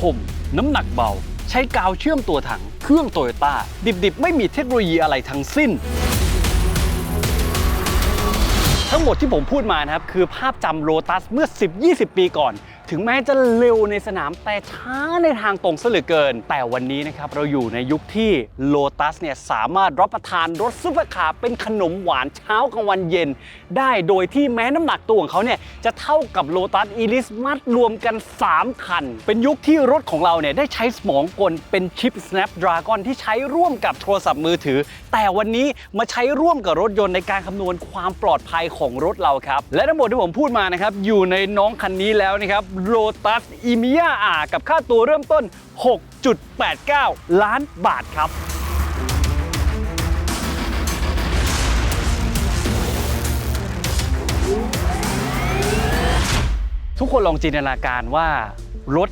คม น้ำหนักเบา ใช้กาวเชื่อมตัวถัง เครื่องโตโยต้า ดิบๆ ไม่มีเทคโนโลยีอะไรทั้งสิ้น ทั้งหมดที่ผมพูดมานะครับ คือภาพจำโรตัสเมื่อ 10-20 ปีก่อน ถึงแม้จะเร็วในสนามแต่ช้าในทางตรงซะเหลือเกิน แต่วันนี้นะครับเราอยู่ในยุคที่โ o ตัสเนี่ยสามารถรับประทานรถซุปเปอร์คาร์เป็นขนมหวานเช้ากลางวันเย็น ได้โดยที่แม้น้ำหนักตัวของเขาเนี่ยจะเท่ากับโ o ตัสอีลิสมัดรวมกัน 3 คัน เป็นยุคที่รถของเราเนี่ยได้ใช้สมองกลเป็นชิป Snapdragon ที่ใช้ร่วมกับโทรศัพท์มือถือ แต่วันนี้มาใช้ร่วมกับรถยนต์ในการคำนวณความปลอดภัยของรถเราครับและทั้งหมดที่ผมพูดมานะครับอยู่ในน้องคันนี้แล้วนะครับ Lotus e m i a R กับค่าตัวเริ่มต้น 6.89 ล้านบาทครับทุกคนลองจินตนาการว่ารถ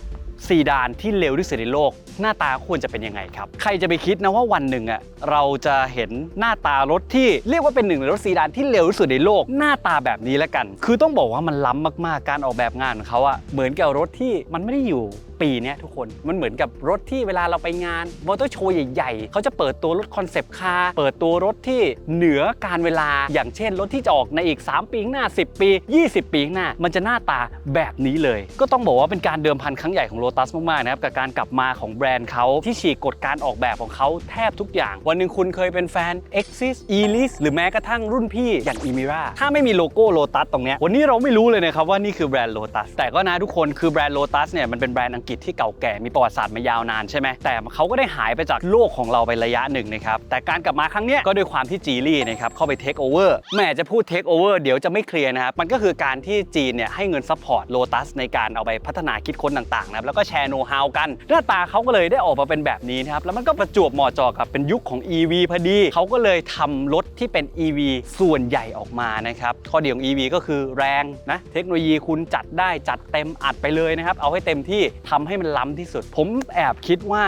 ซีดานที่เร็วที่สุดในโลก หน้าตาควรจะเป็นยังไงครับ ใครจะไปคิดนะว่าวันหนึ่งอะเราจะเห็นหน้าตารถที่เรียกว่าเป็นหนึ่งในรถซีดานที่เร็วที่สุดในโลก หน้าตาแบบนี้แล้วกัน คือต้องบอกว่ามันล้ำมากๆ การออกแบบงานของเขาอะเหมือนกับรถที่มันไม่ได้อยู่ ปีเนี้ยทุกคนมันเหมือนกับรถที่เวลาเราไปงานมอเตอร์โชว์ใหญ่ๆ เขาจะเปิดตัวรถคอนเซปต์คาร์เปิดตัวรถที่เหนือการเวลาอย่างเช่น รถที่จะออกในอีก 3 ปีข้างหน้า 10 ปี 20 ปีข้างหน้า มันจะหน้าตาแบบนี้เลย ก็ต้องบอกว่าเป็นการเดิมพันครั้งใหญ่ของโ o ตัสมากๆนะครับกับการกลับมาของแบรนด์เขาที่ฉีกกฎการออกแบบของเขาแทบทุกอย่าง วันหนึ่งคุณเคยเป็นแฟน Exis e l i s หรือแม้กระทั่งรุ่นพี่อย่าง e m i r a ถ้าไม่มีโลโก้โ o ตัสตรงนี้วันนี้เราไม่รู้เลยนะครับว่านี่คือแบรนด์โ o ตัสแต่ก็นะทุกคนคือแบรนด์โ o ตัสเนี่ยมันเป็นแบรนด์อังกฤษที่เก่าแก่มีประวัติศาสตร์มายาวนานใช่ไหมแต่เขาก็ได้หายไปจากโลกของเราไประยะหนึ่งนะครับแต่การกลับมาครั้งนี้ก็ด้วยความที่จีลี่นะครับเข้าไปเทคโอเวอร์แม่จะพูดเทคโอเวอร์เดี๋ยวจะไม่เคลียร์นะครับมันก็คือการที่จีนเนี่ยให้เงินซัพพอร์ตโ o ตัสในการเอาไปพัฒนาคิดค้นต่างๆนะครับแล้วก็แชร์โน้ตฮาวกันหน้าตาเขาก็เลยได้ออกมาเป็นแบบนี้นะครับแล้วมันก็ประจวบเหมาะจอกับเป็นยุคของ EV พอดีเขาก็เลยทำรถที่เป็น EV ส่วนใหญ่ออกมานะครับข้อดีของ EV ก็คือแรงนะเทคโนโลยีคุณจัดได้จัดเต็มอัดไปเลยนะครับเอาให้เต็มที่ทำให้มันล้ำที่สุด ผมแอบคิดว่า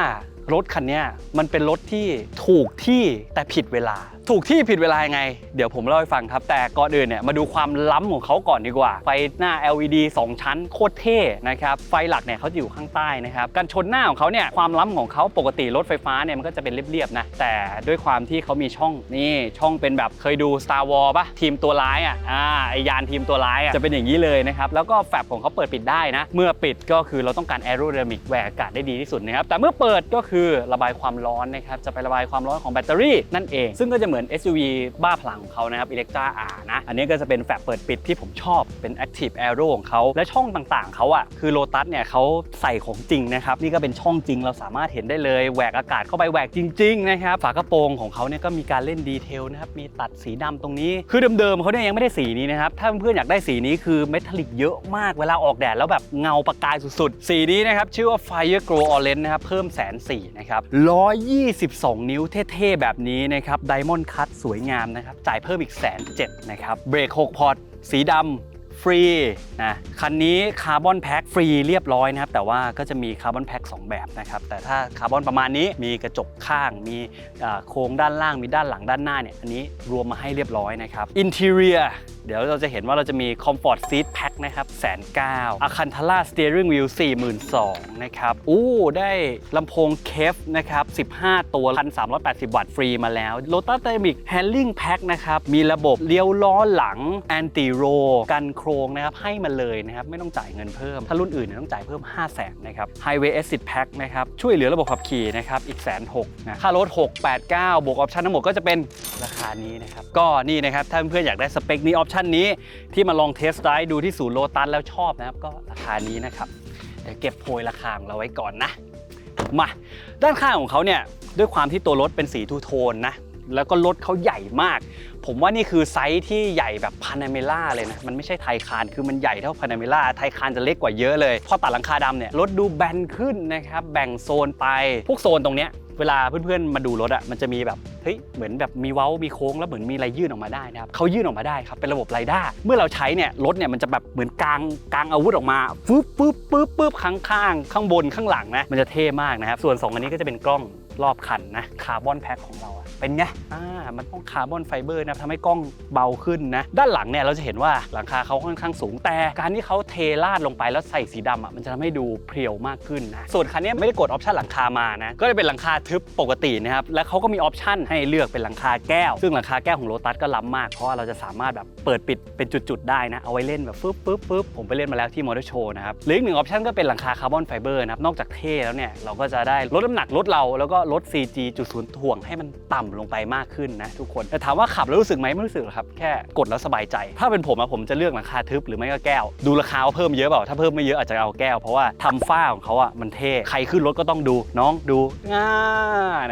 รถคันนี้มันเป็นรถที่ถูกที่แต่ผิดเวลา ถูกที่ผิดเวลายังไง เดี๋ยวผมเล่าให้ฟังครับ แต่ก่อนอื่นเนี่ยมาดูความล้ำของเขาก่อนดีกว่า ไฟหน้า LED 2 ชั้นโคตรเท่นะครับ ไฟหลักเนี่ยเขาจะอยู่ข้างใต้นะครับ การชนหน้าของเขาเนี่ยความล้ำของเขาปกติรถไฟฟ้าเนี่ยมันก็จะเป็นเรียบๆนะ แต่ด้วยความที่เขามีช่องนี่ช่องเป็นแบบเคยดู Star War ปะทีมตัวร้ายอะอ่าไอยานทีมตัวร้ายอะจะเป็นอย่างนี้เลยนะครับ แล้วก็แฟบของเขาเปิดปิดได้นะ เมื่อปิดก็คือเราต้องการ aerodynamic แหวกอากาศได้ดีที่สุดนะครับแต่เมื่อเปิดก็คือระบายความร้อนนะครับจะไประบายความร้อนของแบตเตอรี่นั่นเอง ซึ่งก็จะเหมือน SUV บ้าพลังของเขานะครับ Electra R นะ อันนี้ก็จะเป็นแฟบเปิดปิดที่ผมชอบเป็น Active Aero ของเขา และช่องต่างๆเขาอะคือ Lotus เนี่ยเขาใส่ของจริงนะครับ นี่ก็เป็นช่องจริงเราสามารถเห็นได้เลยแหวกอากาศเข้าไปแหวกจริงๆนะครับฝากระโปรงของเขาเนี่ยก็มีการเล่นดีเทลนะครับมีตัดสีดำตรงนี้ คือเดิมๆเขาเนี่ยยังไม่ได้สีนี้นะครับถ้าเพื่อนๆอยากได้สีนี้คือเมทัลลิกเยอะมากเวลาออกแดดแล้วแบบเงาประกายสุดๆ สีนี้นะครับชื่อว่า Fire Glow Orange นะครับเพิ่มแสนสี่นะครับ122 นิ้วเท่ๆแบบนี้นะครับไดมอนคัดสวยงามนะครับ จ่ายเพิ่มอีกแสนเจ็ดนะครับ เบรก6พอร์ตสีดำฟรีนะ คันนี้คาร์บอนแพ็คฟรีเรียบร้อยนะครับ แต่ว่าก็จะมีคาร์บอนแพ็ค2แบบนะครับ แต่ถ้าคาร์บอนประมาณนี้มีกระจกข้าง มีโครงด้านล่าง มีด้านหลังด้านหน้าเนี่ย อันนี้รวมมาให้เรียบร้อยนะครับ อินเท i รียเดี๋ยวเราจะเห็นว่าเราจะมี Comfort Seat Pack นะครับแสนเก้าอาคันทาร่าสเตียริงวิว42,000นะครับ อู้ได้ลำโพงเคฟนะครับ 15 ตัว 1,380 วัตต์ฟรีมาแล้ว Lotus Dynamic Handling Pack นะครับ มีระบบเลี้ยวล้อหลัง Anti Roll กันโครงนะครับ ให้มาเลยนะครับ ไม่ต้องจ่ายเงินเพิ่ม ถ้ารุ่นอื่นเนี่ยต้องจ่ายเพิ่ม 5 0 0 0 0 0นะครับ Highway Exit Pack นะครับ ช่วยเหลือระบบขับขี่นะครับ อีกแสนหกนะค่ารถ 689 บวกออปชั่นทั้งหมดก็จะเป็นราคานี้นะครับ ก็นี่นะครับ ถ้าเพื่อนๆอยากได้สเปคนี้ออปชั่นนี้ที่มาลองเทสต์ไดรฟ์ดูที่ศูนย์โลตัสแล้วชอบนะครับ ก็ราคานี้นะครับ เดี๋ยวเก็บโพยราคาของเราไว้ก่อนนะ มา ด้านข้างของเขาเนี่ยด้วยความที่ตัวรถเป็นสีทูโทนนะแล้วก็รถเขาใหญ่มาก ผมว่านี่คือไซส์ที่ใหญ่แบบพานาเมล่าเลยนะ มันไม่ใช่ไทคาน คือมันใหญ่เท่าพานาเมล่า ไทคานจะเล็กกว่าเยอะเลย พอตัดหลังคาดำเนี่ย รถดูแบนขึ้นนะครับ แบ่งโซนไป พวกโซนตรงเนี้ย เวลาเพื่อนๆมาดูรถอะมันจะมีแบบเฮ้ยเหมือนแบบมีเว้ามีโค้งแล้วเหมือนมีอะไรยื่นออกมาได้นะครับเขายื่นออกมาได้ครับเป็นระบบไรด้าเมื่อเราใช้เนี่ยรถเนี่ยมันจะแบบเหมือนกลางกลางอาวุธออกมาฟึ๊บปึ๊บปึ๊บปึ๊บข้างข้างข้างบนข้างหลังนะมันจะเท่มากนะครับส่วนสองอันนี้ก็จะเป็นกล้องรอบคันนะคาร์บอนแพ็คของเรา เป็นไงอ่ามันต้องคาร์บอนไฟเบอร์นะทำให้กล้องเบาขึ้นนะ ด้านหลังเนี่ยเราจะเห็นว่าหลังคาเขาค่อนข้างสูงแต่ การที่เขาเทราดลงไปแล้วใส่สีดำอะมันจะทำให้ดูเพรียวมากขึ้นนะส่วนคันนี้ไม่ได้กดออปชันหลังคามานะก็จะเป็นหลังคาทึบปกตินะครับและเขาก็มีออปชันให้เลือกเป็นหลังคาแก้ว ซึ่งหลังคาแก้วของโ o ตัสก็ล้ำมากเพราะว่าเราจะสามารถแบบเปิดปิดเป็นจุดๆได้นะเอาไว้เล่นแบบปึ๊บปึ๊บปึ๊บผมไปเล่นมาแล้วที่มอเตอร์โชว์นะครับหรืออีกหนึ่งออปชันก็เป็นหลังคาคาร์บอนไฟเบอร์นะครับนอกจากเท่แล้วเนี่ยเราก็จะได้ลดน้ำหนักลดเราแล้วก็ลด CG จุดศูนย์ถ่วงให้มันต่ำลงไปมากขึ้นนะทุกคนแต่ถามว่าขับแล้วรู้สึกไหมไม่รู้สึกหรอกครับแค่กดแล้วสบายใจ ถ้าเป็นผมอะผมจะเลือกหลังคาทึบหรือไม่ก็แก้ว ดูราคาว่าเพิ่มเยอะเปล่าถ้าเพิ่มไม่เยอะอาจจะเอาแก้วเพราะว่าทำฝ้าของเขาอะมันเท่ใครขึ้นรถก็ต้องดูน้องดูง่า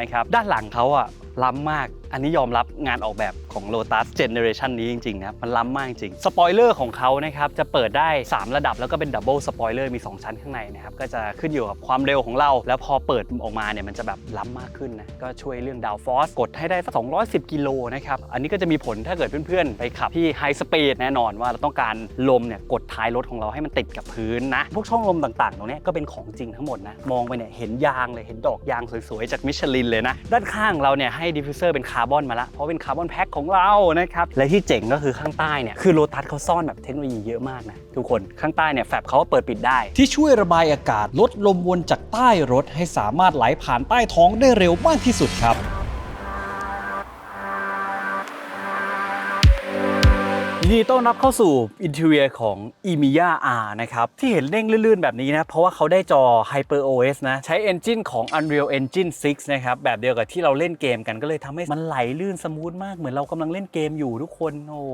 นะครับด้านหลังเขาอะ ล้ำมาก อันนี้ยอมรับงานออกแบบของ Lotus Generation นี้จริงๆนะครับมันล้ำมากจริงสปอยเลอร์ของเขานะครับจะเปิดได้ 3 ระดับแล้วก็เป็นดับเบิลสปอยเลอร์มี 2 ชั้นข้างในนะครับก็จะขึ้นอยู่กับความเร็วของเรา แล้วพอเปิดออกมาเนี่ยมันจะแบบล้ำมากขึ้นนะก็ช่วยเรื่องดาวฟอสกดให้ได้สัก210 กิโลนะครับอันนี้ก็จะมีผลถ้าเกิดเพื่อนๆ ไปขับที่ไฮสปีดแน่นอนว่าเราต้องการลมเนี่ยกดท้ายรถของเราให้มันติดกับพื้นนะพวกช่องลมต่างๆตรงนี้ก็เป็นของจริงทั้งหมดนะมองไปเนี่ยเห็นยางเลยเห็นดอกยางสวยๆจากมิชลินเลยนะด้านข้างเราเนี่ยให้ดิฟฟิวเซอร์เป็นคาร์บอนมาละเพราะเป็นคาร์บอนแพ็คของเรานะครับและที่เจ๋งก็คือข้างใต้เนี่ยคือโลตัสเขาซ่อนแบบเทคโนโลยีเยอะมากนะทุกคนข้างใต้เนี่ยแฟบเขาเปิดปิดได้ ที่ช่วยระบายอากาศลดลมวนจากใต้รถ ให้สามารถไหลผ่านใต้ท้องได้เร็วมากที่สุดครับ นดีต้อนรับเข้าสู่อินเท i รียของ e m i y a R นะครับ ที่เห็นเด้งลื่นๆ แบบนี้นะ เพราะว่าเขาได้จอ Hyper OS นะ ใช้ Engine ของ Unreal Engine 6 นะครับ แบบเดียวกับที่เราเล่นเกมกันก็เลยทำให้มันไหลลื่นสมูทมาก เหมือนเรากำลังเล่นเกมอยู่ทุกคน โอ้โห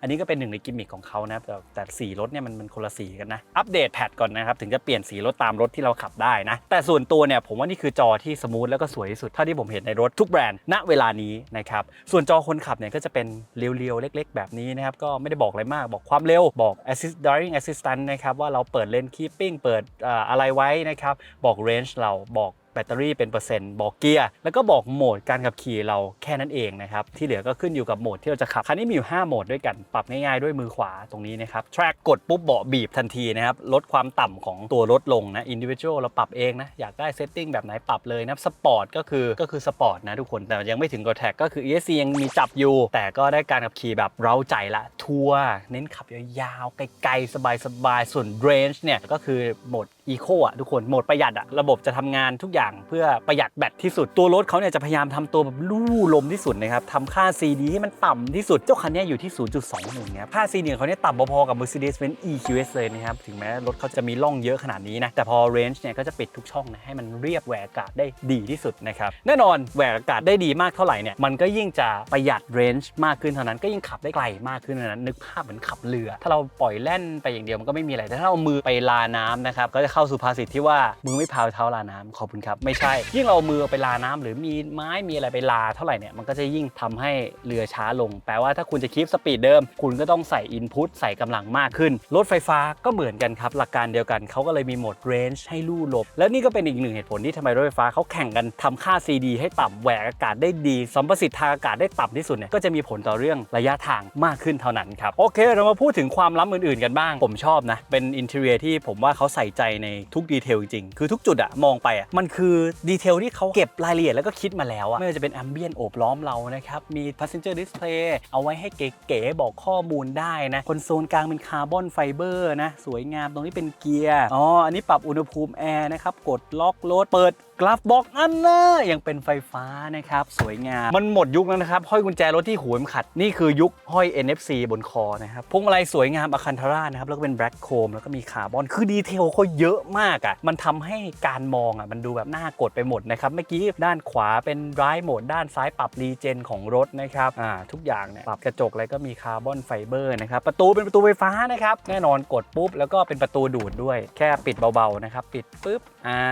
อันนี้ก็เป็นหนึ่งในกิมมิคของเขานะ แต่แต่สีรถเนี่ยมันมันคนละสีกันนะ อัปเดตแพทก่อนนะครับ ถึงจะเปลี่ยนสีรถตามรถที่เราขับได้นะ แต่ส่วนตัวเนี่ยผมว่านี่คือจอที่สมูทแล้วก็สวยที่สุดเท่าที่ผมเห็นในรถทุกแบรนด์ณเวลานี้นะครับส่วนจอคนขับเนี่ยก็จะเป็นเรียวๆเล็ก ๆ แบบนี้นะครับก็ไม่ได้บอกอะไรมาก บอกความเร็ว บอก assist driving assistant นะครับว่าเราเปิดเลน keeping เปิดเอ่ออะไรไว้นะครับ บอก range เราบอก แบตเตอรี่เป็นเปอร์เซ็นต์บอกเกียร์แล้วก็บอกโหมดการขับขี่เราแค่นั้นเองนะครับที่เหลือก็ขึ้นอยู่กับโหมดที่เราจะขับคันนี้มีอยู่ 5 โหมดด้วยกันปรับง่ายๆด้วยมือขวาตรงนี้นะครับ track กดปุ๊บเบาะบีบทันทีนะครับลดความต่ำของตัวรถลงนะ individual เราปรับเองนะอยากได้ setting แบบไหนปรับเลยนะสปอร์ตก็คือก็คือสปอร์ตนะทุกคนแต่ยังไม่ถึงกับแท็กก็คือ ESC ยังมีจับอยู่แต่ก็ได้การขับขี่แบบเร้าใจละทัวร์เน้นขับยาวๆไกลๆสบายๆส่วน range เนี่ยก็คือโหมด Eco อะทุกคนโหมดประหยัดอะระบบจะทำงานทุกอย่างเพื่อประหยัดแบตที่สุดตัวรถเขาเนี่ยจะพยายามทำตัวแบบลู่ลมที่สุดนะครับทำค่า CD ให้มันต่ำที่สุด เจ้าคันนี้อยู่ที่ 0.21เนี่ยค่า CD ของเขาเนี่ยต่ำพอๆกับ Mercedes-Benz EQS เลยนะครับถึงแม้รถเขาจะมีร่องเยอะขนาดนี้นะแต่พอ range เนี่ยก็จะปิดทุกช่องนะให้มันเรียบแหวกอากาศได้ดีที่สุดนะครับแน่นอนแหวกอากาศได้ดีมากเท่าไหร่เนี่ยมันก็ยิ่งจะประหยัด range มากขึ้นเท่านั้นก็ยิ่งขับได้ไกลมากขึ้นเท่านั้นนึกภาพเหมือนขับเรือ ถ้าเราปล่อยแล่นไปอย่างเดียวมันก็ไม่มีอะไรแต่ถ้าเรามือไปลาน้ำนะครับก็จะเข้าสู่ภาษิตที่ว่ามือไม่พายเท้าลาน้ำขอบคุณครับ ไม่ใช่ ยิ่งเรามือไปลาน้ำหรือมีไม้มีอะไรไปลาเท่าไหร่เนี่ยมันก็จะยิ่งทำให้เรือช้าลง แปลว่าถ้าคุณจะคีปสปีดเดิม คุณก็ต้องใส่อินพุตใส่กำลังมากขึ้น รถไฟฟ้าก็เหมือนกันครับ หลักการเดียวกันเขาก็เลยมีโหมด range ให้ลู่หลบ แล้วนี่ก็เป็นอีกหนึ่งเหตุผลที่ทำไมรถไฟฟ้าเขาแข่งกันทำค่า CD ให้ต่ำแหวกอากาศได้ดีสัมประสิทธิ์ทางอากาศได้ต่ำที่สุดเนี่ยก็จะมีผลต่อเรื่องระยะทางมากขึ้นเท่านั้นครับโอเค เรามาพูดถึงความล้ำอื่นๆกันบ้าง ผมชอบนะเป็นอินเท i รียที่ผมว่าเขาใส่ใจในทุกดีเทลจริงๆคือทุกจุดอะมองไปอะมันคือดีเทลที่เขาเก็บรายละเอียดแล้วก็คิดมาแล้วอะไม่ว่าจะเป็นแอมเบียนโอบล้อมเรานะครับ มี passenger display เอาไว้ให้เก๋ๆบอกข้อมูลได้นะ คอนโซลกลางเป็นคาร์บอนไฟเบอร์นะ สวยงามตรงนี้เป็นเกียร์ อ๋อ อันนี้ปรับอุณหภูมิแอร์นะครับ กดล็อกรถเปิดกราฟบอกอันน่ะยังเป็นไฟฟ้านะครับสวยงาม มันหมดยุคแล้วนะครับ ห้อยกุญแจรถที่หัวมขัด นี่คือยุคห้อย NFC บนคอนะครับพวงมาลัยสวยงามอะคันทาร่านะครับ แล้วก็เป็นแบล็คโคมแล้วก็มีคาร์บอน คือดีเทลเขาเยอะมากอะ่ะมันทำให้การมองอะ่ะมันดูแบบน่ากดไปหมดนะครับ เมื่อกี้ด้านขวาเป็นไรโหมด ด้านซ้ายปรับรีเจนของรถนะครับอ่าทุกอย่างเนี่ยปรับกระจกอะไรก็มีคาร์บอนไฟเบอร์นะครับประตูเป็นประตูไฟฟ้านะครับแน่นอนกดปุ๊บแล้วก็เป็นประตูดูดด้วย แค่ปิดเบาๆนะครับปิดปุ๊บอ่า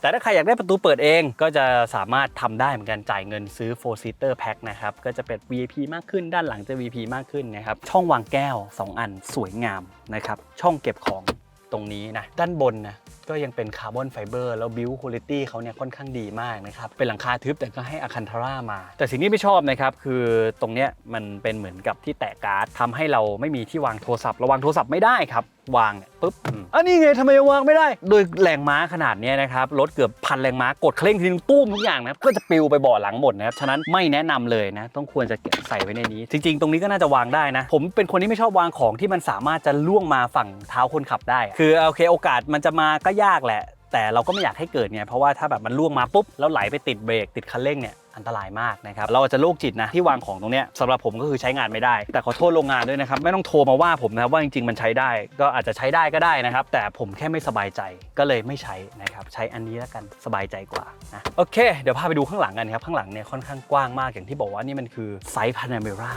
แต่ถ้าใครอยากได้ประตูเปิดเองก็จะสามารถทำได้เหมือนกันจ่ายเงินซื้อ4 seater pack นะครับก็จะเป็น VIP มากขึ้นด้านหลังจะ VIP มากขึ้นนะครับช่องวางแก้ว 2 อันสวยงามนะครับช่องเก็บของ ตรงนี้นะ ด้านบนนะก็ยังเป็นคาร์บอนไฟเบอร์แล้วบิวคุณภาพเขาเนี่ยค่อนข้างดีมากนะครับ เป็นหลังคาทึบแต่ก็ให้อคันทาร่ามา แต่สิ่งที่ไม่ชอบนะครับ คือตรงเนี้ยมันเป็นเหมือนกับที่แตะการ์ดทำให้เราไม่มีที่วางโทรศัพท์เราวางโทรศัพท์ไม่ได้ครับ วางเนี่ยปุ๊บอันนี้ไงทำไมวางไม่ได้ โดยแรงม้าขนาดเนี้ยนะครับรถเกือบพันแรงม้ากดเคร่งทีนึงตุ้มทุกอย่างนะครับก็จะปลิวไปเบาะหลังหมดนะครับฉะนั้นไม่แนะนำเลยนะต้องควรจะเก็บใส่ไว้ในนี้ จริง ๆ ตรงนี้ก็น่าจะวางได้นะ ผมเป็นคนที่ไม่ชอบวางของที่มันสามารถจะล่วงมาฝั่งเท้าคนขับได้อะคือโอเคโอกาสมันจะมาก็ยากแหละ แต่เราก็ไม่อยากให้เกิดไงเพราะว่าถ้าแบบมันล่วงมาปุ๊บแล้วไหลไปติดเบรกติดคันเร่งเนี่ยอันตรายมากนะครับเราอาจจะโรคจิตนะที่วางของตรงเนี้ยสำหรับผมก็คือใช้งานไม่ได้ แต่ขอโทษโรงงานด้วยนะครับไม่ต้องโทรมาว่าผมนะครับว่าจริงๆมันใช้ได้ ก็อาจจะใช้ได้ก็ได้นะครับ แต่ผมแค่ไม่สบายใจก็เลยไม่ใช้นะครับใช้อันนี้แล้วกันสบายใจกว่านะโอเค เดี๋ยวพาไปดูข้างหลังกันครับข้างหลังเนี่ยค่อนข้างกว้างมากอย่างที่บอกว่านี่มันคือไซส์พานาเมรา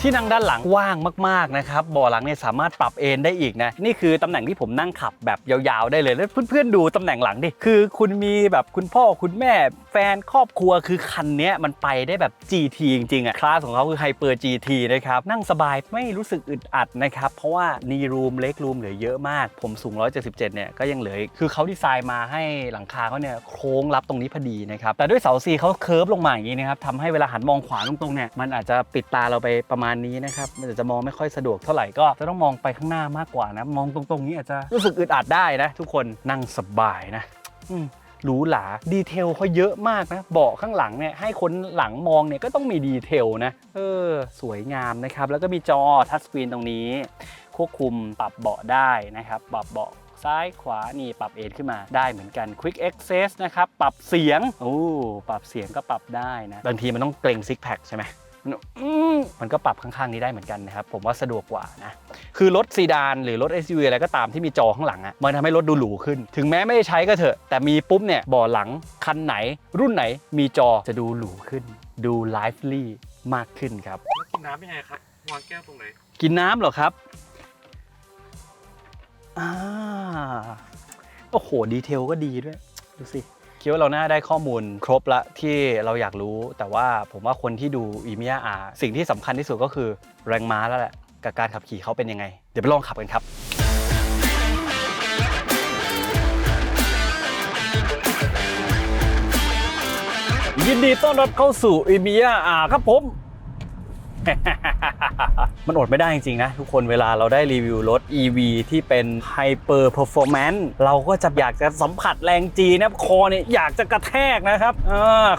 ที่นั่งด้านหลังว่างมากๆนะครับเบ่อหลังเนี่ยสามารถปรับเอนได้อีกนะนี่คือตำแหน่งที่ผมนั่งขับแบบยาวๆได้เลยแล้วเพื่อนๆดูตำแหน่งหลังดิคือ คุณมีแบบคุณพ่อคุณแม่แฟนครอบครัวคือคันนี้มันไปได้แบบ GT จริงๆอะคลาสของเขาคือ Hyper GT นะครับนั่งสบายไม่รู้สึกอึดอัดนะครับเพราะว่านีรูมเล็กรูมเหลือเยอะมาก ผมสูง 177 เนี่ยก็ยังเหลือคือเขาดีไซน์มาให้หลังคาเขาเนี่ยโค้งรับตรงนี้พอดีนะครับแต่ด้วยเสาซีเขาเคิร์ฟลงมาอย่างนี้นะครับทำให้เวลาหันมองขวาตรงๆเนี่ยมันอาจจะปิดตาเราไปประมาณนี้นะครับมันอาจจะมองไม่ค่อยสะดวกเท่าไหร่ก็จะต้องมองไปข้างหน้ามากกว่านะ มองตรงๆนี้อาจจะรู้สึกอึดอัดได้นะ ทุกคนนั่งสบายนะอืหรูหราดีเทลเขาเยอะมากนะเบาะข้างหลังเนี่ยให้คนหลังมองเนี่ยก็ต้องมีดีเทลนะเออสวยงามนะครับ แล้วก็มีจอทัชสกรีนตรงนี้ ควบคุมปรับเบาะได้นะครับ ปรับเบาะซ้ายขวานี่ปรับเอนขึ้นมาได้เหมือนกัน Quick Access นะครับ ปรับเสียงโอ้ปรับเสียงก็ปรับได้นะ บางทีมันต้องเกรงซิกแพคใช่ไหม มันอืมมันก็ปรับข้างๆนี้ได้เหมือนกันนะครับ ผมว่าสะดวกกว่านะ คือรถซีดานหรือรถ SUV อะไรก็ตามที่มีจอข้างหลังอะ่ะมันทำให้รถดูหรูขึ้น ถึงแม้ไม่ได้ใช้ก็เถอะ แต่มีปุ๊บเนี่ยเบ่อหลังคันไหน รุ่นไหนมีจอจะดูหรูขึ้น ดูไลฟ์ลี่มากขึ้นครับแล้วกินน้ำยังไงครับวางแก้วตรงไหนกินน้ำเหรอครับอ่าโอ้โห ดีเทลก็ดีด้วย ดูสิ คิดว่าเราน่าได้ข้อมูลครบละที่เราอยากรู้ แต่ว่าผมว่าคนที่ดูอีเมียอาสิ่งที่สำคัญที่สุดก็คือแรงม้าแล้วแหละกับการขับขี่เขาเป็นยังไง เดี๋ยวไปลองขับกันครับยินดีต้อนรับเข้าสู่อีเมียอาครับผม มันอดไม่ได้จริงๆนะ ทุกคนเวลาเราได้รีวิวรถ EV ที่เป็น Hyper Performance เราก็จะอยากจะสัมผัสแรงจีนะคอเนี่ยอยากจะกระแทกนะครับอ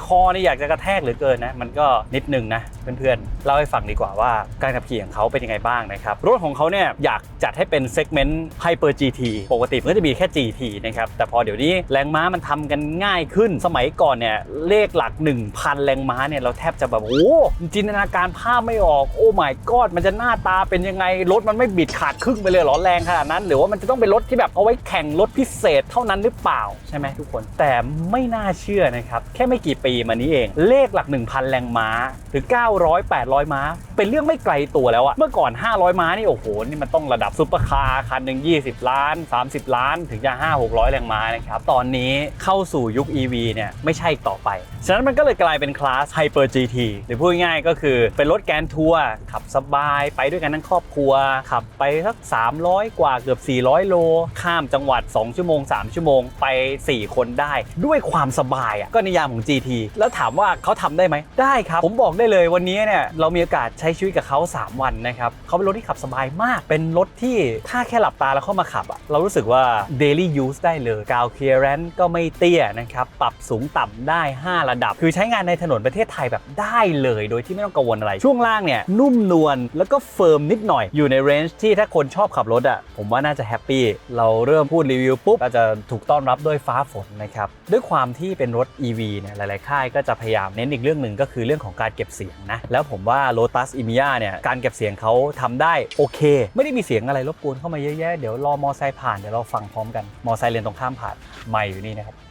คอเนี่ยอยากจะกระแทกเหลือเกินนะ มันก็นิดนึงนะ เพื่อนๆ เล่าให้ฟังดีกว่าว่าการขับขี่ของเขาเป็นยังไงบ้างนะครับ รถของเขาเนี่ยอยากจัดให้เป็นเซกเมนต์ Hyper GT ปกติมันก็จะมีแค่ GT นะครับแต่พอเดี๋ยวนี้แรงม้ามันทำกันง่ายขึ้นสมัยก่อนเนี่ยเลขหลัก 1,000 แรงม้าเนี่ยเราแทบจะแบบโอ้จินตนาการภาพไม่ออกโอ้ my god มันจะหน้าตาเป็นยังไงรถมันไม่บิดขาดครึ่งไปเลยหรอแรงขนาดนั้น หรือว่ามันจะต้องเป็นรถที่แบบเอาไว้แข่งรถพิเศษเท่านั้นหรือเปล่าใช่ไหมทุกคนแต่ไม่น่าเชื่อนะครับแค่ไม่กี่ปีมานี้เอง เลขหลัก 1,000 แรงม้าหรือ 900 800 ม้า เป็นเรื่องไม่ไกลตัวแล้วอะเมื่อก่อน 500 ม้านี่โอ้โหนี่มันต้องระดับซุปเปอร์คาร์คันหนึ่ง20 ล้าน 30 ล้านถึงจะ5 600 แรงม้านะครับตอนนี้เข้าสู่ยุค EV เนี่ยไม่ใช่ต่อไป ฉะนั้นมันก็เลยกลายเป็นคลาส Hyper GT หรือพูดง่ายก็คือเป็นรถแกนทัวร์ขับสบายไปด้วยกันทั้งครอบครัว ขับไปสัก 300 กว่าเกือบ 400 โล ข้ามจังหวัด 2 ชั่วโมง 3 ชั่วโมงไป 4 คนได้ ด้วยความสบายอะก็นิยามของ GT แล้วถามว่าเขาทำได้ไหมได้ครับ ผมบอกได้เลยวันนี้เนี่ยเรามีโอกาสใช้ชีวิตกับเขา 3 วันนะครับเขาเป็นรถที่ขับสบายมาก เป็นรถที่ถ้าแค่หลับตาแล้วเข้ามาขับอะเรารู้สึกว่า daily use ได้เลยกาว clearance ก็ไม่เตี้ยนะครับปรับสูงต่ำได้ 5 ระดับ คือใช้งานในถนนประเทศไทยแบบได้เลย โดยที่ไม่ต้องกังวลอะไรช่วงล่างเนี่ยนุ่มนวลแล้วก็เฟิร์มนิดหน่อยอยู่ในเรนจ์ที่ถ้าคนชอบขับรถอะผมว่าน่าจะแฮปปี้เราเริ่มพูดรีวิวปุ๊บก็จะถูกต้อนรับด้วยฟ้าฝนนะครับด้วยความที่เป็นรถ EV เนี่ยหลาย ๆ ค่ายก็จะพยายามเน้นอีกเรื่องหนึ่งก็คือเรื่องของการเก็บเสียงนะแล้วผมว่า Lotus e m i a เนี่ยการเก็บเสียงเขาทำได้โอเค ไม่ได้มีเสียงอะไรรบกวนเข้ามาเยอะแยะเดี๋ยวรอมอไซค์ผ่านเดี๋ยวเราฟังพร้อมกันมอไซค์เลนตรงข้ามผ่านไม่อยู่นี่นะครับ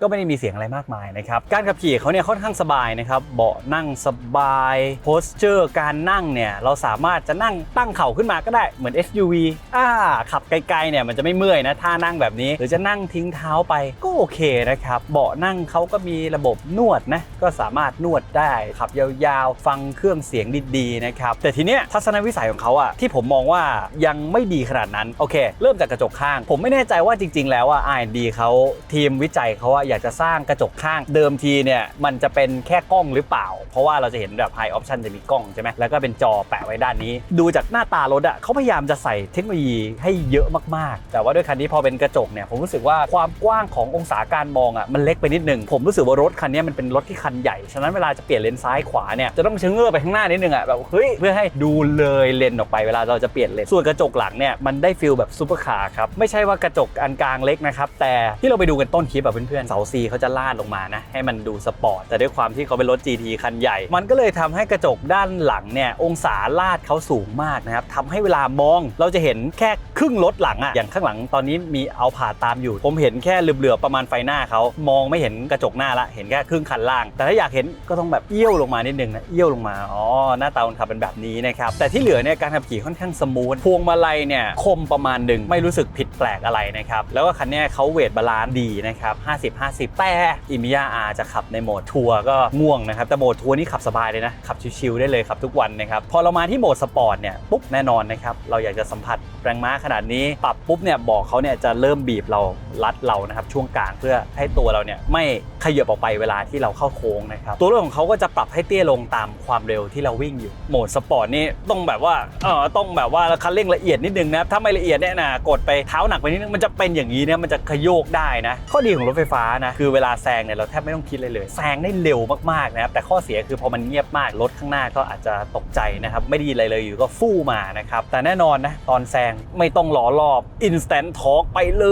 ก็ไม่ได้มีเสียงอะไรมากมายนะครับการขับขี่เขาเนี่ยค่อนข้างสบายนะครับเบาะนั่งสบายโพสเจอร์การนั่งเนี่ยเราสามารถจะนั่งตั้งเข่าขึ้นมาก็ได้เหมือน SUV อ่าขับไกลๆเนี่ยมันจะไม่เมื่อยนะท่านั่งแบบนี้ หรือจะนั่งทิ้งเท้าไปก็โอเคนะครับเบาะนั่งเขาก็มีระบบนวดนะก็สามารถนวดได้ขับยาวๆ ฟังเครื่องเสียงดีๆนะครับแต่ทีเนี้ยทัศนวิสัยของเขาอะที่ผมมองว่ายังไม่ดีขนาดนั้นโอเค เริ่มจากกระจกข้าง ผมไม่แน่ใจว่าจริง ๆ แล้วอะ R&D เขาทีมวิจัยเขาอะอยากจะสร้างกระจกข้างเดิมทีเนี่ยมันจะเป็นแค่กล้องหรือเปล่า เพราะว่าเราจะเห็นแบบ High Option จะมีกล้องใช่ไหมแล้วก็เป็นจอแปะไว้ด้านนี้ ดูจากหน้าตารถอะเขาพยายามจะใส่เทคโนโลยีให้เยอะมากๆ แต่ว่าด้วยคันนี้พอเป็นกระจกเนี่ยผมรู้สึกว่าความกว้างขององศาการมองอะมันเล็กไปนิดนึงผมรู้สึกว่ารถคันนี้มันเป็นรถที่คันใหญ่ฉะนั้นเวลาจะเปลี่ยนเลนซ้ายขวาเนี่ยจะต้องเชะเง้อไปข้างหน้านิดนึงอะแบบเฮ้ยเพื่อให้ดูเลยเลนออกไปเวลาเราจะเปลี่ยนเลนส่วนกระจกหลังเนี่ยมันได้ฟิลแบบซูเปอร์คาร์ครับไม่ใช่ว่ากระจกอันกลางเล็กนะครับแต่ที่เราไปดูกันต้นคลิปแบบเพื่อนๆเสาซีเขาจะลาดลงมานะ ให้มันดูสปอร์ต แต่ด้วยความที่เขาเป็นรถ GT คันใหญ่ มันก็เลยทำให้กระจกด้านหลังเนี่ย องศาลาดเขาสูงมากนะครับทำให้เวลามองเราจะเห็นแค่ครึ่งรถหลังอะอย่างข้างหลังตอนนี้มีเอาผ่าตามอยู่ ผมเห็นแค่เหลือบๆประมาณไฟหน้าเขามองไม่เห็นกระจกหน้าละเห็นแค่ครึ่งคันล่าง แต่ถ้าอยากเห็นก็ต้องแบบเอี้ยวลงมานิดนึงนะเอี้ยวลงมาอ๋อหน้าตาคนขับเป็นแบบนี้นะครับแต่ที่เหลือเนี่ยการขับขี่ค่อนข้างสมูทพวงมาลัยเนี่ยคมประมาณหนึ่งไม่รู้สึกผิดแปลกอะไรนะครับแล้วก็คันนี้เขาเวทบาลานซ์ดีนะครับ50 50 แต่อิมิยาอาจะขับในโหมดทัวร์ก็ง่วงนะครับ แต่โหมดทัวร์นี่ขับสบายเลยนะ ขับชิลๆได้เลยครับทุกวันนะครับ พอเรามาที่โหมดสปอร์ตเนี่ยปุ๊บแน่นอนนะครับ เราอยากจะสัมผัสแรงม้าขนาดนี้ ปรับปุ๊บเนี่ยบอกเขาเนี่ยจะเริ่มบีบเราลัดเรานะครับช่วงกลางเพื่อให้ตัวเราเนี่ยไม่ขยับออกไปเวลาที่เราเข้าโค้งนะครับตัวรถของเขาก็จะปรับให้เตี้ยลงตามความเร็วที่เราวิ่งอยู่โหมดสปอร์ตนี่ต้องแบบว่าเออต้องแบบว่าคันเร่งละเอียดนิดนึงนะถ้าไม่ละเอียดเนี่ยนะกดไปเท้าหนักไปนิดนึงมันจะเป็นอย่างนี้เนี่ยมันจะขยโยกได้นะข้อดีของรถไฟฟ้านะคือเวลาแซงเนี่ยเราแทบไม่ต้องคิดเลยเลยแซงได้เร็วมากๆนะครับแต่ข้อเสียคือพอมันเงียบมากรถข้างหน้าก็อาจจะตกใจนะครับไม่ได้ยินอะไรเลยอยู่ก็ฟู่มานะครับแต่แน่นอนนะตอนแซงไม่ต้องหลอรอบ instant talk ไปเล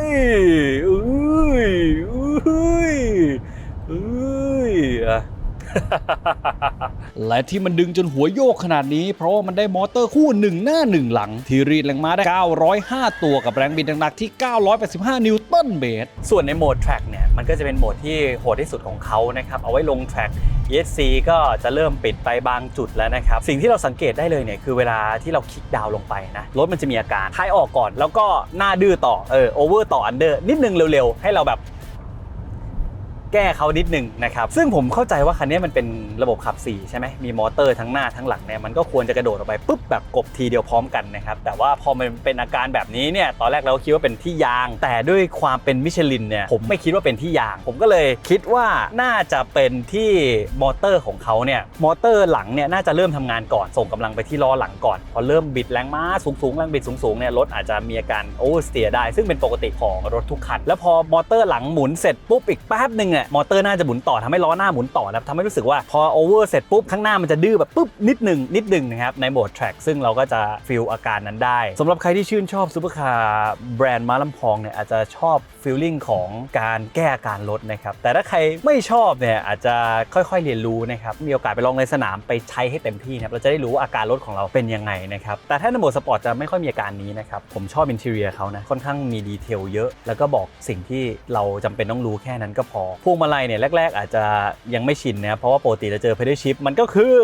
ยอุ้ยอุ้ยอุ้ยอะ และที่มันดึงจนหัวโยกขนาดนี้ เพราะว่ามันได้มอเตอร์คู่ 1 หน้า 1 หลัง ที่รีดแรงม้าได้ 905 ตัวกับแรงบิดหนักๆที่ 985 นิวตันเมตร ส่วนในโหมด track เนี่ย มันก็จะเป็นโหมดที่โหดที่สุดของเขานะครับ เอาไว้ลง track ESC ก็จะเริ่มปิดไปบางจุดแล้วนะครับ สิ่งที่เราสังเกตได้เลยเนี่ย คือเวลาที่เราคลิกดาวน์ลงไปนะ รถมันจะมีอาการท้ายออกก่อน แล้วก็หน้าดื้อต่อเออโอเวอร์ต่ออันเดอร์นิดนึงเร็วๆ ให้เราแบบ แก้เขานิดหนึ่งนะครับ ซึ่งผมเข้าใจว่าคันนี้มันเป็นระบบขับ 4 ใช่ไหมมีมอเตอร์ทั้งหน้าทั้งหลังเนี่ยมันก็ควรจะกระโดดออกไปปุ๊บแบบกบทีเดียวพร้อมกันนะครับ แต่ว่าพอมันเป็นอาการแบบนี้เนี่ยตอนแรกเราก็คิดว่าเป็นที่ยาง แต่ด้วยความเป็นมิชลินเนี่ยผมไม่คิดว่าเป็นที่ยาง ผมก็เลยคิดว่าน่าจะเป็นที่มอเตอร์ของเขาเนี่ยมอเตอร์หลังเนี่ยน่าจะเริ่มทำงานก่อนส่งกำลังไปที่ล้อหลังก่อน พอเริ่มบิดแรงม้าสูงๆแรงบิดสูงๆเนี่ยรถอาจจะมีอาการโอเวอร์สเตียได้ ซึ่งเป็นปกติของรถทุกคันแล้วพอมอเตอร์หลังหมุนเสร็จปุ๊บอีกแป๊บหนึ่งี่ยมอเตอร์น่าจะหมุนต่อทำให้ล้อหน้าหมุนต่อนะครับทำให้รู้สึกว่าพอโอเวอร์เสร็จปุ๊บข้างหน้ามันจะดื้อแบบปุ๊บนิดหนึ่งนิดหนึ่งนะครับในโหมดแทร็กซึ่งเราก็จะฟิลอาการนั้นได้สำหรับใครที่ชื่นชอบซูเปอร์คาร์แบรนด์มาลำพองเนี่ยอาจจะชอบฟีลลิ่งของการแก้อาการรถนะครับ แต่ถ้าใครไม่ชอบเนี่ยอาจจะค่อยๆเรียนรู้นะครับ มีโอกาสไปลองในสนามไปใช้ให้เต็มที่นะครับ เราจะได้รู้ว่าอาการรถของเราเป็นยังไงนะครับ แต่ถ้าในโหมดสปอร์ตจะไม่ค่อยมีอาการนี้นะครับ ผมชอบอินเทอร์เนียเขานะ ค่อนข้างมีดีเทลเยอะ แล้วก็บอกสิ่งที่เราจำเป็นต้องรู้แค่นั้นก็พอ พวงมาลัยเนี่ยแรก ๆ อาจจะยังไม่ชินนะ เพราะว่าปกติเราเจอ pedal shift มันก็คือ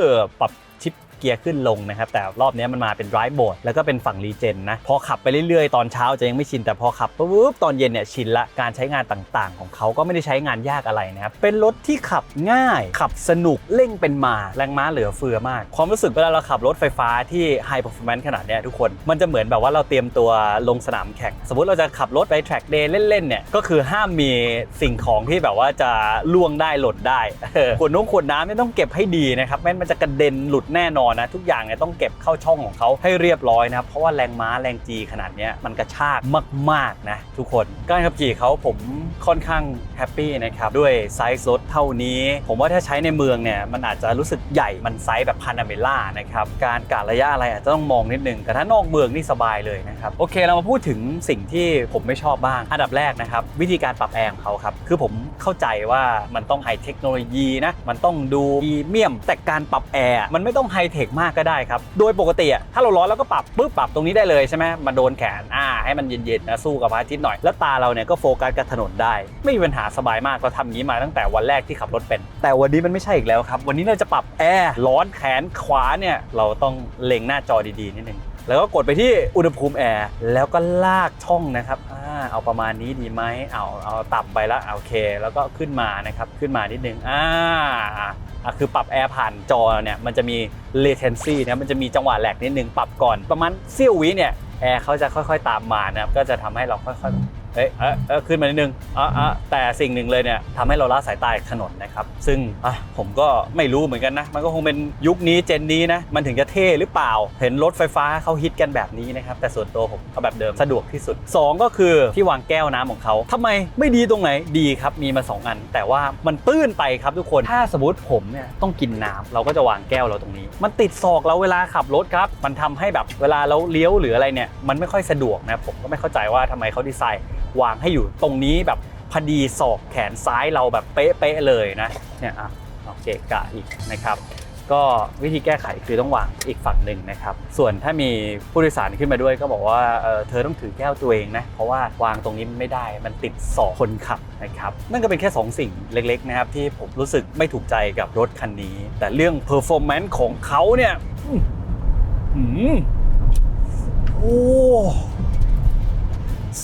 ปรับชิป เกียร์ขึ้นลงนะครับ แต่รอบนี้มันมาเป็น drive board แล้วก็เป็นฝั่งรีเจนนะพอขับไปเรื่อยๆ ตอนเช้าจะยังไม่ชินแต่พอขับปุ๊บตอนเย็นเนี่ยชินละการใช้งานต่างๆ ของเขาก็ไม่ได้ใช้งานยากอะไรนะครับเป็นรถที่ขับง่าย ขับสนุกเร่งเป็นมาแรงม้าเหลือเฟือมาก ความรู้สึกเวลาเราขับรถไฟฟ้าที่ high performance ขนาดนี้ทุกคน มันจะเหมือนแบบว่าเราเตรียมตัวลงสนามแข่ง สมมติเราจะขับรถไป track day เล่นๆเนี่ยก็คือห้ามมีสิ่งของที่แบบว่าจะล่วงได้หล่นได้ขวดน้องขวดน้ำเนี่ยต้องเก็บให้ดีนะครับไม่งั้นมันจะกระเด็นหลุดแน่นอนนะทุกอย่างเนี่ยต้องเก็บเข้าช่องของเขาให้เรียบร้อยนะครับเพราะว่าแรงม้าแรงจีขนาดนี้มันกระชากมากๆนะทุกคนการขับขี่เขาผมค่อนข้างแฮปปี้นะครับด้วยไซส์รถเท่านี้ ผมว่าถ้าใช้ในเมืองเนี่ยมันอาจจะรู้สึกใหญ่มันไซส์แบบพานาเมล่านะครับการกะระยะอะไรอาจจะต้องมองนิดนึง แต่ถ้านอกเมืองนี่สบายเลยนะครับโอเคเรามาพูดถึงสิ่งที่ผมไม่ชอบบ้าง อันดับแรกนะครับวิธีการปรับแอร์ของเขาครับคือผมเข้าใจว่ามันต้องไฮเทคโนโลยีนะมันต้องดูพรีเมียมแต่การปรับแอร์มันไม่ต้องไฮเทเทคมากก็ได้ครับ โดยปกติอะถ้าเราร้อนเราก็ปรับปุ๊บปรับตรงนี้ได้เลยใช่ไหมมาโดนแขนอ่าให้มันเย็นๆนะสู้กับพระอาทิตย์หน่อย แล้วตาเราเนี่ยก็โฟกัสกับถนนได้ ไม่มีปัญหาสบายมากเราทำอย่างนี้มาตั้งแต่วันแรกที่ขับรถเป็น แต่วันนี้มันไม่ใช่อีกแล้วครับ วันนี้เราจะปรับแอร์ร้อนแขนขวาเนี่ยเราต้องเล็งหน้าจอดีๆนิดนึง แล้วก็กดไปที่อุณหภูมิแอร์แล้วก็ลากช่องนะครับอ่าเอาประมาณนี้ดีไหมเอาเอาต่ำไปแล้วโอเค แล้วก็ขึ้นมานะครับขึ้นมานิดนึงอ่าอะคือปรับแอร์ผ่านจอเนี่ยมันจะมี latency นะมันจะมีจังหวะแหลกนิดนึงปรับก่อนประมาณเสี้ยววิเนี่ยแอร์เขาจะค่อยๆ ตามมานะครับก็จะทำให้เราค่อยๆ เอ้ยเอยเอยขึ้นมานิดนึงอะอะแต่สิ่งหนึ่งเลยเนี่ยทำให้เราละสายตาจากถนนนะครับ ซึ่งอะผมก็ไม่รู้เหมือนกันนะ มันก็คงเป็นยุคนี้เจนนี้นะ มันถึงจะเท่หรือเปล่า เห็นรถไฟฟ้าเขาฮิตกันแบบนี้นะครับ แต่ส่วนตัวผมเอาแบบเดิมสะดวกที่สุด 2 ก็คือที่วางแก้วน้ำของเขาทำไมไม่ดีตรงไหนดีครับ มีมา 2 อัน แต่ว่ามันตื้นไปครับทุกคน ถ้าสมมติผมเนี่ยต้องกินน้ำเราก็จะวางแก้วเราตรงนี้ มันติดศอกเราเวลาขับรถครับ มันทำให้แบบเวลาเราเลี้ยวหรืออะไรเนี่ยมันไม่ค่อยสะดวกนะผมก็ไม่เข้าใจว่าทำไมเขาดีไซน์ วางให้อยู่ตรงนี้แบบพอดีศอกแขนซ้ายเราแบบเป๊ะๆเลยนะเนี่ยอะโอเคกะอีกนะครับก็วิธีแก้ไขคือต้องวางอีกฝั่งหนึ่งนะครับ ส่วนถ้ามีผู้โดยสารขึ้นมาด้วยก็บอกว่าเเธอต้องถือแก้วตัวเองนะ เพราะว่าวางตรงนี้ไม่ได้ มันติดศอกคนขับนะครับ นั่นก็เป็นแค่ 2 สิ่งเล็กๆนะครับที่ผมรู้สึกไม่ถูกใจกับรถคันนี้ แต่เรื่อง performance ของเขาเนี่ย อื้อหือโอ้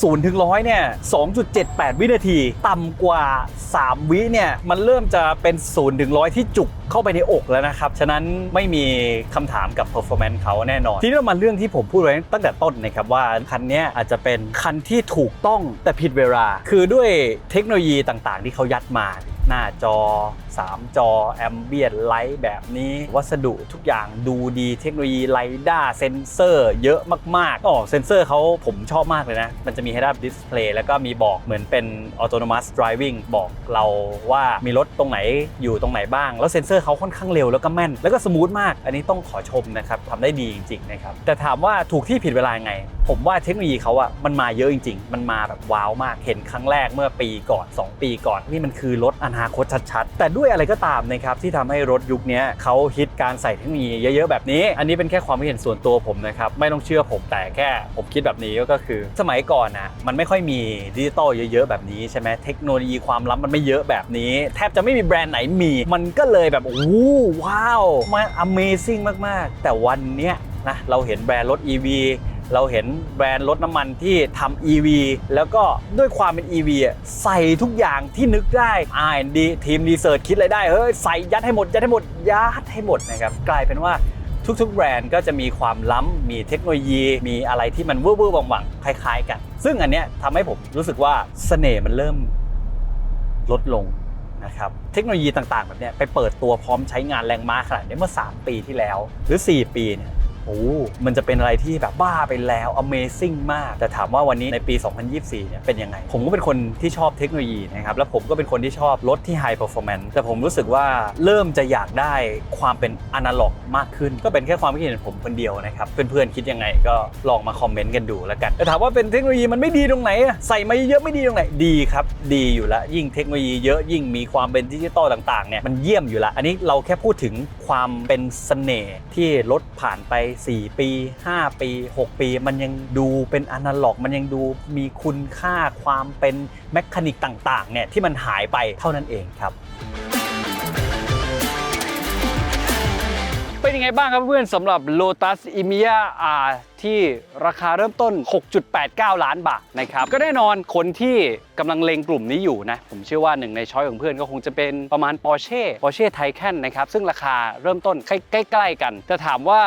0ถึง100เนี่ย2.78 วินาที ต่ำกว่า 3 วิเนี่ยมันเริ่มจะเป็น0ถึง100 ที่จุก เข้าไปในอกแล้วนะครับ ฉะนั้นไม่มีคำถามกับ performance เขาแน่นอน ทีนี้เรามาเรื่องที่ผมพูดไว้ตั้งแต่ต้นนะครับว่าคันนี้อาจจะเป็นคันที่ถูกต้องแต่ผิดเวลา คือด้วยเทคโนโลยีต่างๆ ที่เขายัดมาหน้าจอ 3 จอ แอมเบียนไลท์แบบนี้ วัสดุทุกอย่างดูดีเทคโนโลยีไลด้าเซนเซอร์เยอะมากๆอ๋อเซนเซอร์เขาผมชอบมากเลยนะ มันจะมี head up display แล้วก็มีบอกเหมือนเป็น autonomous driving บอกเราว่ามีรถตรงไหนอยู่ตรงไหนบ้าง แล้วเซนเซอร์เขาค่อนข้างเร็วแล้วก็แม่น แล้วก็สมูทมาก อันนี้ต้องขอชมนะครับทำได้ดีจริงๆนะครับแต่ถามว่าถูกที่ผิดเวลาไงผมว่าเทคโนโลยีเขาอะมันมาเยอะจริง ๆ มันมาแบบว้าวมากเห็นครั้งแรกเมื่อปีก่อน 2 ปีก่อนนี่มันคือรถอนาคตชัดๆ แต่ด้วยอะไรก็ตามนะครับที่ทำให้รถยุคนี้เขาฮิตการใส่เทคโนโลยีเยอะๆแบบนี้ อันนี้เป็นแค่ความเห็นส่วนตัวผมนะครับไม่ต้องเชื่อผมแต่แค่ผมคิดแบบนี้ก็คือ สมัยก่อนนะมันไม่ค่อยมีดิจิตอลเยอะๆแบบนี้ใช่ไหมเทคโนโลยีความล้ำมันไม่เยอะแบบนี้ แทบจะไม่มีแบรนด์ไหนมี มันก็เลยแบบโอ้โหว้าวมา Amazing มากๆ แต่วันเนี้ยนะเราเห็นแบรนด์รถ EV เราเห็นแบรนด์รถน้ำมันที่ทำ EV แล้วก็ด้วยความเป็น EV ใส่ทุกอย่างที่นึกได้ R&D ทีมรีเสิร์ชคิดอะไรได้เฮ้ยใส่ยัดให้หมดยัดให้หมดยัดให้หมดนะครับกลายเป็นว่าทุกๆ แบรนด์ก็จะมีความล้ำ มีเทคโนโลยี มีอะไรที่มันเว่อร์ๆวังๆคล้าย ๆ กัน ซึ่งอันเนี้ยทำให้ผมรู้สึกว่าเสน่ห์มันเริ่มลดลงนะครับ เทคโนโลยีต่างๆ แบบเนี้ยไปเปิดตัวพร้อมใช้งานแรงม้าขนาดนี้เมื่อ 3 ปีที่แล้ว หรือ 4 ปีเนี่ย โอ้มันจะเป็นอะไรที่แบบบ้าไปแล้ว Amazing มาก แต่ถามว่าวันนี้ในปี 2024 เนี่ยเป็นยังไง ผมก็เป็นคนที่ชอบเทคโนโลยีนะครับ แล้วผมก็เป็นคนที่ชอบรถที่ High Performance แต่ผมรู้สึกว่าเริ่มจะอยากได้ความเป็นอนาล็อกมากขึ้น ก็เป็นแค่ความคิดเห็นผมคนเดียวนะครับ เพื่อนๆคิดยังไงก็ลองมาคอมเมนต์กันดูแล้วกัน แต่ถามว่าเป็นเทคโนโลยีมันไม่ดีตรงไหนอะใส่มาเยอะไม่ดีตรงไหนดีครับ ดีอยู่แล้วยิ่งเทคโนโลยีเยอะยิ่งมีความเป็นดิจิตอลต่างๆเนี่ยมันเยี่ยมอยู่แล้วอันนี้เราแค่พูดถึงความเป็นเสน่ห์ที่รถผ่านไป4 ปี 5 ปี 6 ปี มันยังดูเป็นอนาล็อก มันยังดูมีคุณค่าความเป็นแมคานิกต่างๆเนี่ยที่มันหายไปเท่านั้นเองครับเป็นยังไงบ้างครับเพื่อนสำหรับ Lotus e m i a R ที่ราคาเริ่มต้น 6.89 ล้านบาทนะครับ ก็แน่นอนคนที่กำลังเลงกลุ่มนี้อยู่นะ ผมเชื่อว่าหนึ่งในช้อยของเพื่อนก็คงจะเป็นประมาณ Porsche Porsche Taycan นะครับ ซึ่งราคาเริ่มต้นใกล้ๆกันแต่ถามว่า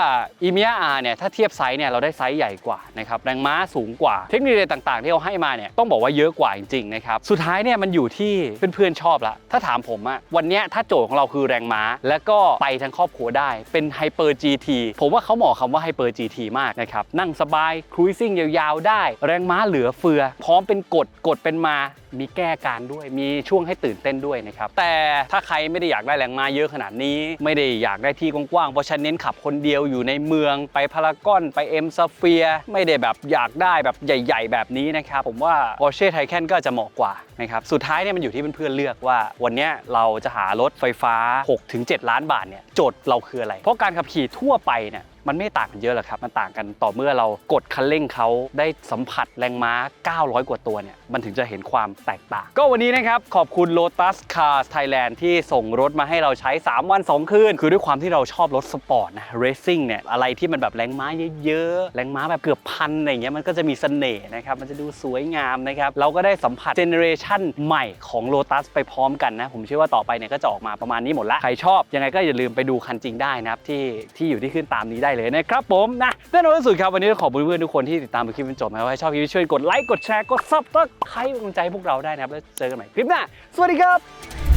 e m i a R เนี่ย ถ้าเทียบไซส์เนี่ย เราได้ไซส์ใหญ่กว่านะครับ แรงม้าสูงกว่า เทคโนโลยีต่างๆ ที่เขาให้มาเนี่ย ต้องบอกว่าเยอะกว่าจริงๆนะครับ สุดท้ายเนี่ยมันอยู่ที่เพื่อนๆชอบละ ถ้าถามผมอะวันนี้ถ้าโจทย์ของเราคือแรงม้า แล้วก็ไปทั้งครอบครัวได้ เป็น Hyper GT ผมว่าเขาเหมาะคำว่า Hyper GT มากนะครับนั่งสบายครูซิ่งยาวๆได้ แรงม้าเหลือเฟือ พร้อมเป็นกฎกฎเป็นมามีแก้การด้วยมีช่วงให้ตื่นเต้นด้วยนะครับ แต่ถ้าใครไม่ได้อยากได้แรงม้าเยอะขนาดนี้ ไม่ได้อยากได้ที่กว้างๆเพราะฉันเน้นขับคนเดียวอยู่ในเมืองไปพารากอนไปเอ็มซาเฟียไม่ได้แบบอยากได้แบบใหญ่ ๆ แบบนี้นะครับ ผมว่า Porsche Taycan ก็จะเหมาะกว่านะครับสุดท้ายเนี่ยมันอยู่ที่เพื่อนๆเลือกว่า วันนี้เราจะหารถไฟฟ้า 6-7 ล้านบาทเนี่ยโจทย์เราคืออะไร เพราะการขับขี่ทั่วไปเนี่ย มันไม่ต่างกันเยอะหรอกครับ มันต่างกันต่อเมื่อเรากดคันเร่งเขาได้สัมผัสแรงม้า 900 กว่าตัวเนี่ย มันถึงจะเห็นความแตกต่าง ก็วันนี้นะครับ ขอบคุณ Lotus Cars Thailand ที่ส่งรถมาให้เราใช้ 3 วัน 2 คืน คือด้วยความที่เราชอบรถสปอร์ตนะ racing เนี่ย อะไรที่มันแบบแรงม้าเยอะๆ แรงม้าแบบเกือบพันอะไรเงี้ย มันก็จะมีเสน่ห์นะครับ มันจะดูสวยงามนะครับ เราก็ได้สัมผัสเจเนเรชันใหม่ของ Lotus ไปพร้อมกันนะ ผมเชื่อว่าต่อไปเนี่ยก็จะออกมาประมาณนี้หมดละ ใครชอบยังไงก็อย่าลืมไปดูคันจริงได้นะครับที่ที่อยู่ที่ขึ้นตามนี้ได้เลยนะครับผมนะแน่นอนที่สุดครับวันนี้ขอบคุณเพื่อนทุกคนที่ติดตามคลิปจนจบนะครับให้ชอบคลิปช่วยกดไลค์กดแชร์กดซับสไครต์กำลังใจพวกเราได้นะครับแล้วเจอกันใหม่คลิปหน้าสวัสดีครับ